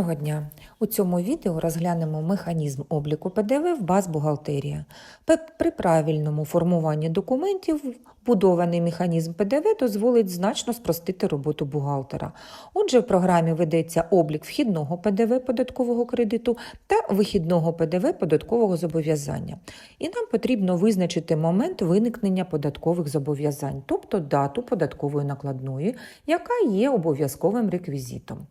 Доброго дня! У цьому відео розглянемо механізм обліку ПДВ в баз бухгалтерія. При правильному формуванні документів будований механізм ПДВ дозволить значно спростити роботу бухгалтера. Отже, в програмі ведеться облік вхідного ПДВ податкового кредиту та вихідного ПДВ податкового зобов'язання. І нам потрібно визначити момент виникнення податкових зобов'язань, тобто дату податкової накладної, яка є обов'язковим реквізитом.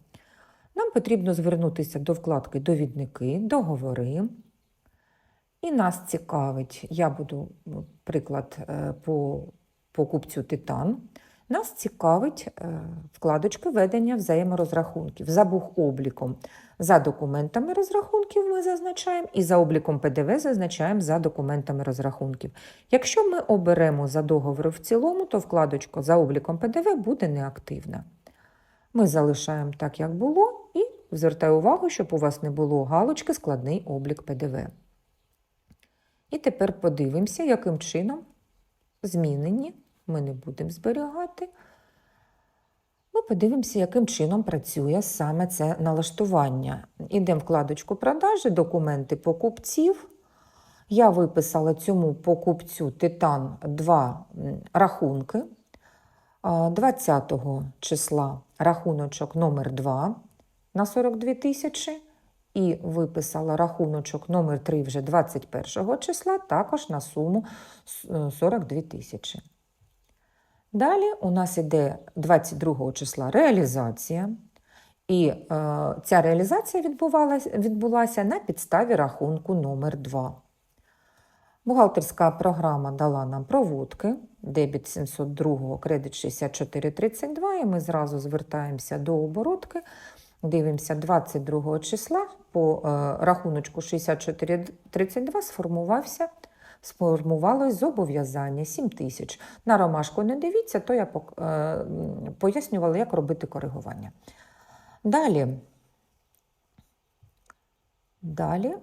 Нам потрібно звернутися до вкладки Довідники, договори. І нас цікавить, я буду ну, приклад е, по покупцю Титан. Нас цікавить е, вкладочка ведення взаєморозрахунків за бухобліком. За документами розрахунків ми зазначаємо, і за обліком ПДВ зазначаємо за документами розрахунків. Якщо ми оберемо за договором в цілому, то вкладочка за обліком ПДВ буде неактивна. Ми залишаємо так, як було, і звертаю увагу, щоб у вас не було галочки складний облік ПДВ. І тепер подивимося, яким чином змінені. Ми не будемо зберігати. Ми подивимося, яким чином працює саме це налаштування. Ідемо в вкладочку продажі, документи покупців. Я виписала цьому покупцю Титан 2 рахунки. 20 числа рахуночок номер 2 на 42 тисячі. І виписала рахуночок номер 3 вже 21 числа, також на суму 42 тисячі. Далі у нас іде 22 числа реалізація. І е, ця реалізація відбувалася, відбулася на підставі рахунку номер 2. Бухгалтерська програма дала нам проводки, дебіт 702, кредит 6432, і ми зразу звертаємося до оборотки. Дивимося 22 числа по е, рахуночку 6432 сформувався, сформувалось зобов'язання 7 тисяч. На ромашку не дивіться, то я е, пояснювала, як робити коригування. Далі. Далі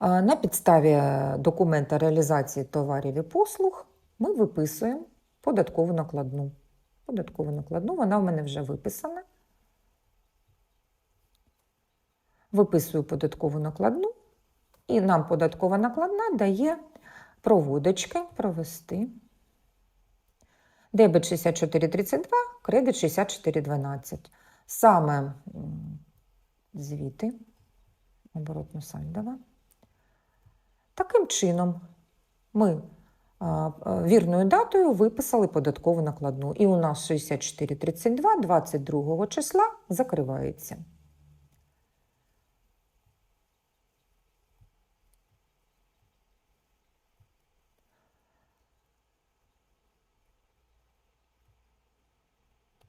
На підставі документа реалізації товарів і послуг ми виписуємо податкову накладну. Податкову накладну, вона в мене вже виписана. Виписую податкову накладну, і нам податкова накладна дає проводочки провести. Дебет 6432, кредит 6412. Саме звіти, оборотно сальдова. Таким чином, ми вірною датою виписали податкову накладну. І у нас 6432 22 числа закривається.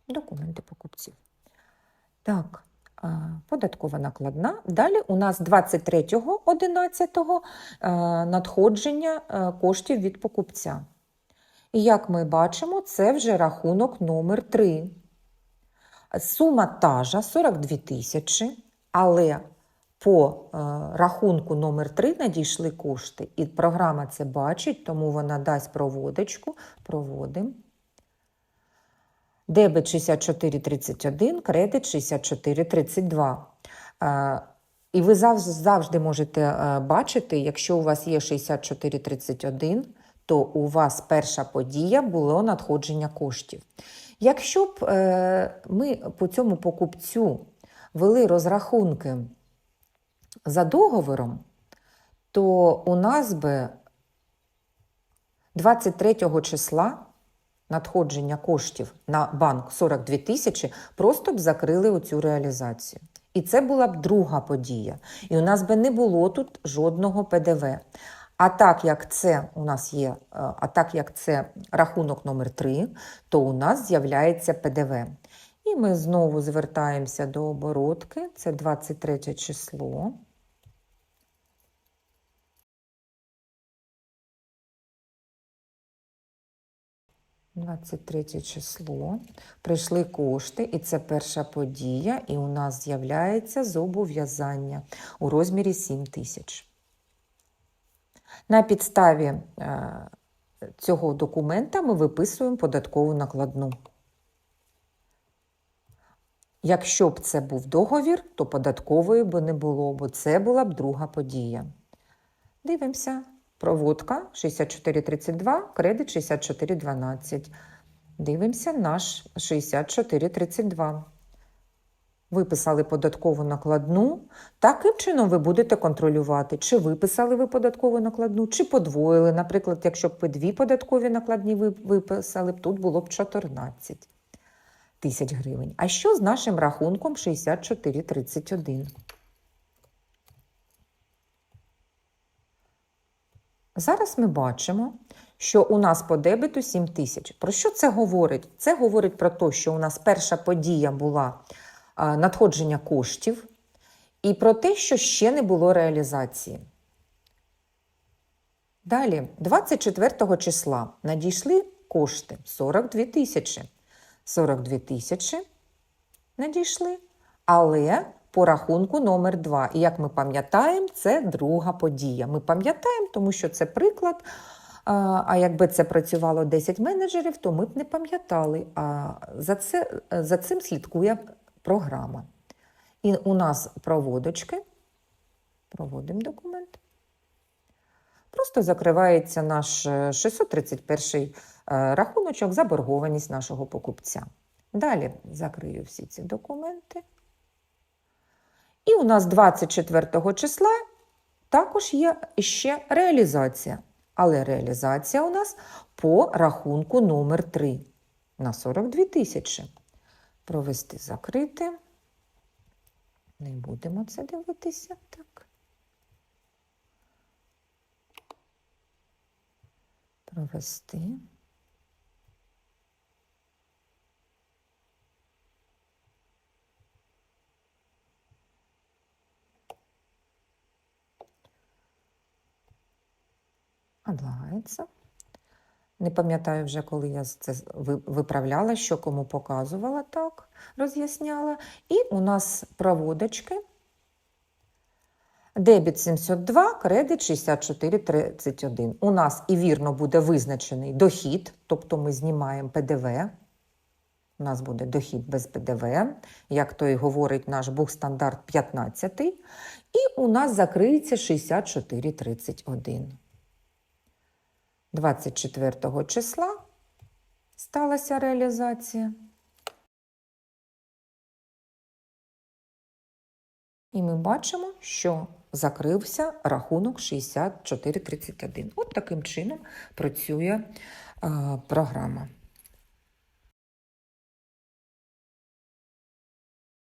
Документи покупців. Так, податкова накладна. Далі у нас 23.11 е, надходження е, коштів від покупця. І як ми бачимо, це вже рахунок номер 3. Сума тажа 42 тисячі, але по е, рахунку номер 3 надійшли кошти. І програма це бачить, тому вона дасть проводочку. Проводимо. Дебет 6431, кредит 6432. Е, І ви завжди, можете е, бачити, якщо у вас є 6431, то у вас перша подія було надходження коштів. Якщо б е, ми по цьому покупцю вели розрахунки за договором, то у нас би 23 числа надходження коштів на банк 42 тисячі, просто б закрили оцю реалізацію. І це була б друга подія. І у нас би не було тут жодного ПДВ. А так як це у нас є, е, а так як це рахунок номер 3, то у нас з'являється ПДВ. І ми знову звертаємося до оборотки. Це 23 число. 23 число. Прийшли кошти, і це перша подія, і у нас з'являється зобов'язання у розмірі 7 тисяч. На підставі е, цього документа ми виписуємо податкову накладну. Якщо б це був договір, то податкової би не було, бо це була б друга подія. Дивимося. Проводка 6432, кредит 6412. Дивимося наш 6432. Виписали податкову накладну. Таким чином ви будете контролювати, чи виписали ви податкову накладну, чи подвоїли. Наприклад, якщо б ви дві податкові накладні виписали, тут було б 14 тисяч гривень. А що з нашим рахунком 6431? Зараз ми бачимо, що у нас по дебету 7 тисяч. Про що це говорить? Це говорить про те, що у нас перша подія була надходження коштів, і про те, що ще не було реалізації. Далі, 24 числа надійшли кошти 42 тисячі. 42 тисячі надійшли, але по рахунку номер 2. І як ми пам'ятаємо, це друга подія. Ми пам'ятаємо, тому що це приклад. А якби це працювало 10 менеджерів, то ми б не пам'ятали. А за, це, за цим слідкує програма. І у нас проводочки. Проводимо документ. Просто закривається наш е, 631 е, рахуночок, заборгованість нашого покупця. Далі закрию всі ці документи. І у нас 24 числа також є ще реалізація. Але реалізація у нас по рахунку номер 3 на 42 тисячі. Провести закрити. Не будемо це дивитися. Так. Провести. Облагається. Не пам'ятаю вже, коли я це виправляла, що кому показувала, так, роз'ясняла. І у нас проводочки. Дебіт 702, кредит 6431. У нас і вірно буде визначений дохід, тобто ми знімаємо ПДВ. У нас буде дохід без ПДВ, як то і говорить наш бухстандарт 15. І у нас закриється 6431. 24 числа сталася реалізація. І ми бачимо, що закрився рахунок 6431. От таким чином працює е, програма.